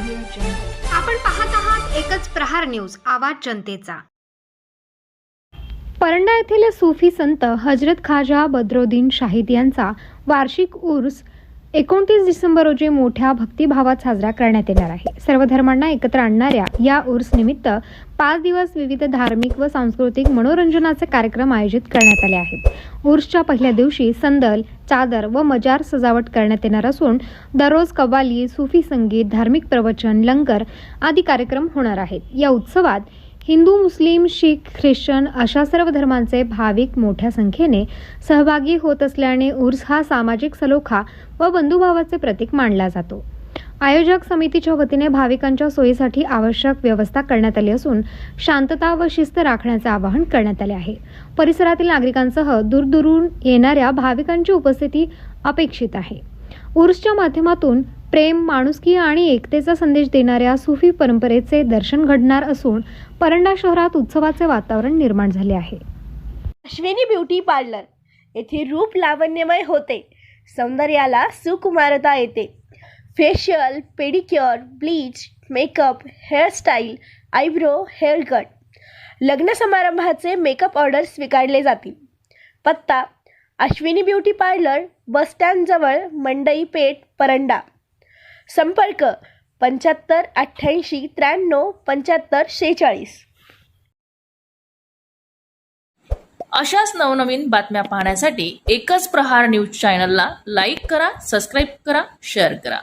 आपण पाहत आहात एकच प्रहार न्यूज आवाज जनतेचा. परंडा येथील सुफी संत हजरत खाजा बद्रोद्दीन शाहिद यांचा वार्षिक उर्स एकोणतीस डिसेंबर रोजी मोठ्या भक्तिभावात साजरा करण्यात येणार आहे. सर्व धर्मांना एकत्र आणणाऱ्या या उर्स निमित्त पाच दिवस विविध धार्मिक व सांस्कृतिक मनोरंजनाचे कार्यक्रम आयोजित करण्यात आले आहेत. उर्सच्या पहिल्या दिवशी संदल चादर व मजार सजावट करण्यात येणार असून दररोज कव्वाली सुफी संगीत धार्मिक प्रवचन लंगर आदी कार्यक्रम होणार आहेत. या उत्सवात हिंदू मुस्लिम शीख ख्रिश्चन अशा सर्व धर्मांचे भाविक मोठ्या संख्येने सहभागी होत असल्याने उर्स हा सामाजिक सलोखा व बंधुभावाचे प्रतीक मानला जातो. आयोजक समितीच्या वतीने भाविकांच्या सोयीसाठी आवश्यक व्यवस्था करण्यात आली असून शांतता व शिस्त राखण्याचे आवाहन करण्यात आले आहे. परिसरातील नागरिकांसह दूरदूरून येणाऱ्या भाविकांची उपस्थिती अपेक्षित आहे. उर्सच्या माध्यमातून प्रेम माणुसकी आणि एकतेचा संदेश देणाऱ्या सुफी परंपरेचे दर्शन घडणार असून परंडा शहरात उत्सवाचे वातावरण निर्माण झाले आहे. Ashwini beauty parlour. येथे रूप लावण्यमय होते. सौंदर्याला सुकुमारता येते. Facial pedicure bleach makeup hairstyle eyebrow hair cut. लग्न समारंभाचे मेकअप ऑर्डर स्वीकारले जातील. पत्ता अश्विनी ब्युटी पार्लर बसस्टँडजवळ मंडई पेठ परंडा. संपर्क पंच्याहत्तर अठ्ठ्याऐंशी त्र्याण्णव पंच्याहत्तर शेहेचाळीस. अशाच नवनवीन बातम्या पाहण्यासाठी एकच प्रहार न्यूज चॅनलला लाईक करा सबस्क्राईब करा शेअर करा.